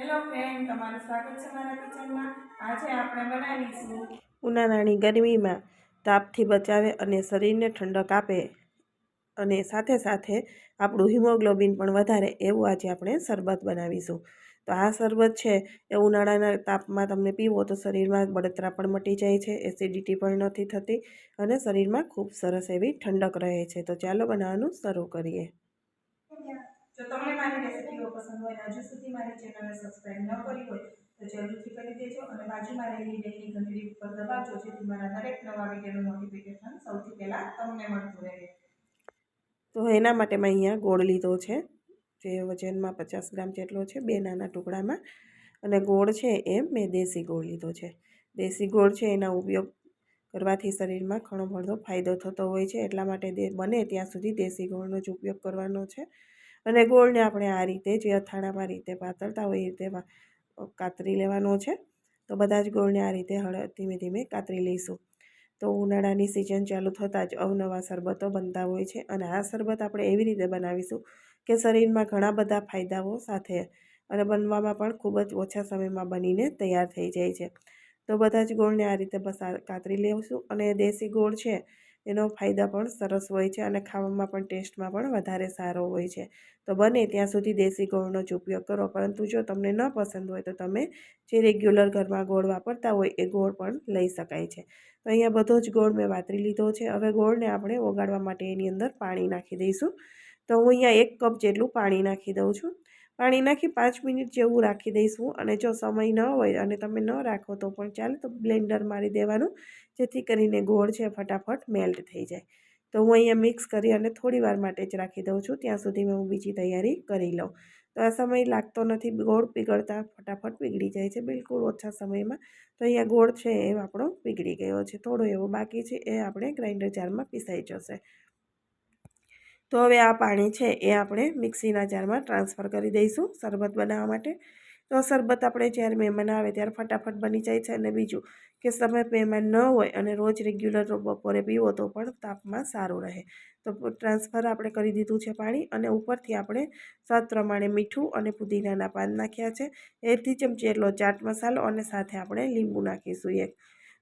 Hello friend તમારું સ્વાગત છે મારા કિચનમાં. આજે આપણે બનાવીશું ઉનાળાની ગરમીમાં તાપથી બચાવે અને શરીરને ઠંડક આપે. અને સાથે સાથે આપણું હિમોગ્લોબિન પણ વધારે એવું આજે આપણે શરબત બનાવીશું. તો આ શરબત છે એ ઉનાળાના તાપમાં તમને પીવો તો શરીરમાં બળતરા પણ મટી જાય છે એસિડિટી પણ નથી થતી અને શરીરમાં ખૂબ સરસ એવી ઠંડક રહે છે. તો ચાલો બનાવવાનું શરૂ કરીએ. જો તમને મારી રેસિપીઓ પસંદ હોય હજુ સુધી મારી ચેનલને સબસ્ક્રાઇબ ન કરી હોય, તો જરૂરથી કરી દેજો અને બાજુમાં રહેલી બેલની ઘંટડી ઉપર દબાવજો, જેથી મારા દરેક નવા વિડીયોનું નોટિફિકેશન સૌથી પહેલાં તમને મળતું રહે. તો એના માટે મેં અહીંયા ગોળ લીધો છે, જે વજનમાં પચાસ ગ્રામ જેટલો છે, બે નાના ટુકડામાં. અને ગોળ છે એ મેં દેશી ગોળ લીધો છે. દેશી ગોળ છે એના ઉપયોગ કરવાથી શરીરમાં ઘણો બધો ફાયદો થતો હોય છે, એટલા માટે બને ત્યાં સુધી દેશી ગોળનો જ ઉપયોગ કરવાનો છે. અને ગોળને આપણે આ રીતે જે અથાણામાં રીતે પાતળતા હોય એ રીતે કાતરી લેવાનો છે. તો બધા જ ગોળને આ રીતે હળ, ધીમે ધીમે કાતરી લઈશું. તો ઉનાળાની સિઝન ચાલુ થતાં જ અવનવા શરબતો બનતા હોય છે અને આ શરબત આપણે એવી રીતે બનાવીશું કે શરીરમાં ઘણા બધા ફાયદાઓ સાથે અને બનવામાં પણ ખૂબ જ ઓછા સમયમાં બનીને તૈયાર થઈ જાય છે. તો બધા જ ગોળને આ રીતે બસ કાતરી લેશું અને દેશી ગોળ છે એનો ફાયદા પણ સરસ હોય છે અને ખાવામાં પણ ટેસ્ટમાં પણ વધારે સારો હોય છે. તો બને ત્યાં સુધી દેશી ગોળનો જ ઉપયોગ કરો, પરંતુ જો તમને ન પસંદ હોય તો તમે જે રેગ્યુલર ઘરમાં ગોળ વાપરતા હોય એ ગોળ પણ લઈ શકાય છે. તો અહીંયા બધો જ ગોળ મેં વાતરી લીધો છે. હવે ગોળને આપણે ઓગાળવા માટે એની અંદર પાણી નાખી દઈશું. તો હું અહીંયા એક કપ જેટલું પાણી નાખી દઉં છું. પાણી નાખી પાંચ મિનિટ જેવું રાખી દઈશું. અને જો સમય ન હોય અને તમે ન રાખો તો પણ ચાલે, તો બ્લેન્ડર મારી દેવાનું, જેથી કરીને ગોળ છે ફટાફટ મેલ્ટ થઈ જાય. તો હું અહીંયા મિક્સ કરી અને થોડી વાર માટે જ રાખી દઉં છું. ત્યાં સુધીમાં હું બીજી તૈયારી કરી લઉં. તો આ સમય લાગતો નથી, ગોળ પીગળતા ફટાફટ પીગળી જાય છે. બિલકુલ ઓછા સમયમાં તો અહીંયા ગોળ છે એ આપણો પીગળી ગયો છે. થોડો એવો બાકી છે, એ આપણે ગ્રાઇન્ડર જારમાં પીસાઈ જશે. તો હવે આ પાણી છે એ આપણે મિક્સીના જારમાં ટ્રાન્સફર કરી દઈશું શરબત બનાવવા માટે. તો શરબત આપણે જ્યારે મહેમાન આવે ત્યારે ફટાફટ બની જાય છે અને બીજું કે સમય મહેમાન ન હોય અને રોજ રેગ્યુલર બપોરે પીવો તો પણ તાપમાં સારું રહે. તો ટ્રાન્સફર આપણે કરી દીધું છે પાણી અને ઉપરથી આપણે સ્વાદ પ્રમાણે મીઠું અને પુદીનાના પાન નાખ્યા છે. એથી ચમચી એટલો ચાટ મસાલો અને સાથે આપણે લીંબુ નાખીશું એક.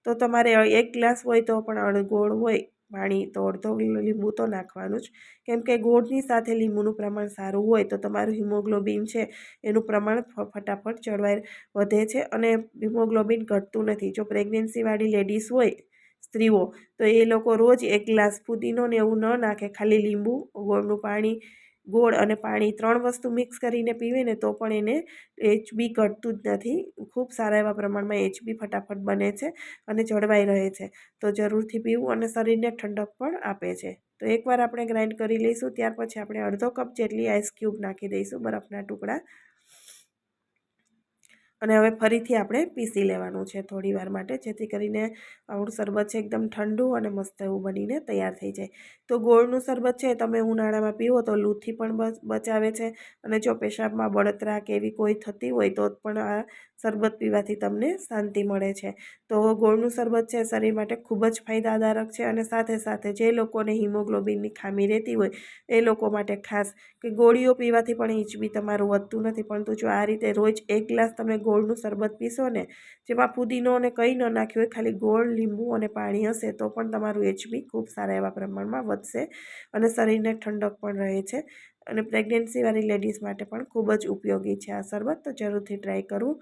તો તમારે એક ગ્લાસ હોય તો પણ અણગોળ હોય પાણી તો અડધો લીંબુ તો નાખવાનું જ. કેમ કે ગોળની સાથે લીંબુનું પ્રમાણ સારું હોય તો તમારું હિમોગ્લોબિન છે એનું પ્રમાણ ફટાફટ જળવાઈ વધે છે અને હિમોગ્લોબિન ઘટતું નથી. જો પ્રેગ્નન્સીવાળી લેડીઝ હોય, સ્ત્રીઓ, તો એ લોકો રોજ એક ગ્લાસ પુદીનો ને એવું ન નાખે. ખાલી લીંબુ, ગોળનું પાણી ગોળ અને પાણી ત્રણ વસ્તુ મિક્સ કરીને પીવે ને તો પણ એને એચબી ઘટતું જ નથી. ખૂબ સારા એવા પ્રમાણમાં એચબી ફટાફટ બને છે અને જળવાઈ રહે છે. તો જરૂરથી પીવું અને શરીરને ઠંડક પણ આપે છે. તો એકવાર આપણે ગ્રાઇન્ડ કરી લઈશું, ત્યાર પછી આપણે અડધો કપ જેટલી આઈસ ક્યુબ નાખી દઈશું બરફના ટુકડા. અને હવે ફરીથી આપણે પીસી લેવાનું છે થોડી વાર માટે, જેથી કરીને આપણું શરબત છે એકદમ ઠંડુ અને મસ્ત એવું બનીને તૈયાર થઈ જાય. તો ગોળનું શરબત છે, તમે ઉનાળામાં પીવો તો લૂથી પણ બચાવે છે અને જો પેશાબમાં બળતરા કે એવી કોઈ થતી હોય તો પણ આ શરબત પીવાથી તમને શાંતિ મળે છે. તો ગોળનું શરબત છે, શરીર માટે ખૂબ જ ફાયદાકારક છે અને સાથે સાથે જે લોકોને હિમોગ્લોબિનની ખામી રહેતી હોય એ લોકો માટે ખાસ. કે ગોળીઓ પીવાથી પણ એચબી તમારું વધતું નથી, પરંતુ જો આ રીતે રોજ એક ગ્લાસ તમે ગોળનું શરબત પીશો ને, જેમાં પુદીનો અને કંઈ ન નાખ્યું હોય, ખાલી ગોળ, લીંબુ અને પાણી હશે, તો પણ તમારું એચબી ખૂબ સારા એવા પ્રમાણમાં વધશે અને શરીરને ઠંડક પણ રહે છે. અને પ્રેગ્નન્સીવાળી લેડીઝ માટે પણ ખૂબ જ ઉપયોગી છે આ શરબત, તો જરૂરથી ટ્રાય કરવું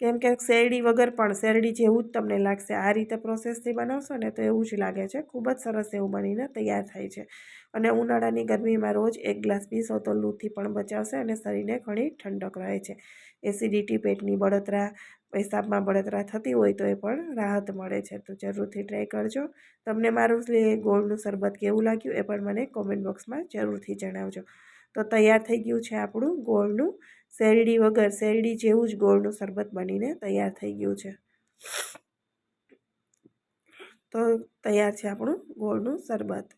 કેમ કે શેરડી વગર પણ શેરડી જેવું જ તમને લાગશે, આ રીતે પ્રોસેસથી બનાવશો ને તો એવું જ લાગે છે. ખૂબ જ સરસ એવું બનીને તૈયાર થાય છે. અને ઉનાળાની ગરમીમાં રોજ એક ગ્લાસ પીશો તો લૂથી પણ બચાવશે અને શરીરને ઘણી ઠંડક રહે છે. એસિડિટી, પેટની બળતરા, પેશાબમાં બળતરા થતી હોય તો એ પણ રાહત મળે છે. તો જરૂરથી ટ્રાય કરજો. તમને મારું ગોળનું શરબત કેવું લાગ્યું એ પણ મને કોમેન્ટ બોક્સમાં જરૂરથી જણાવજો. તો તૈયાર થઈ ગયું છે આપણું ગોળનું. શેરડી વગર, શેરડી જેવું જ ગોળનું શરબત બનીને તૈયાર થઈ ગયું છે. તો તૈયાર છે આપણું ગોળનું શરબત.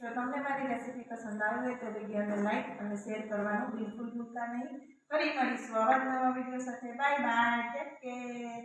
જો તમને મારી રેસીપી પસંદ આવી હોય તો વિડીયોને લાઈક અને શેર કરવાનું બિલકુલ ભૂલતા નહીં. ફરી મળીશું આવા નવા વીડિયો સાથે. Bye bye take care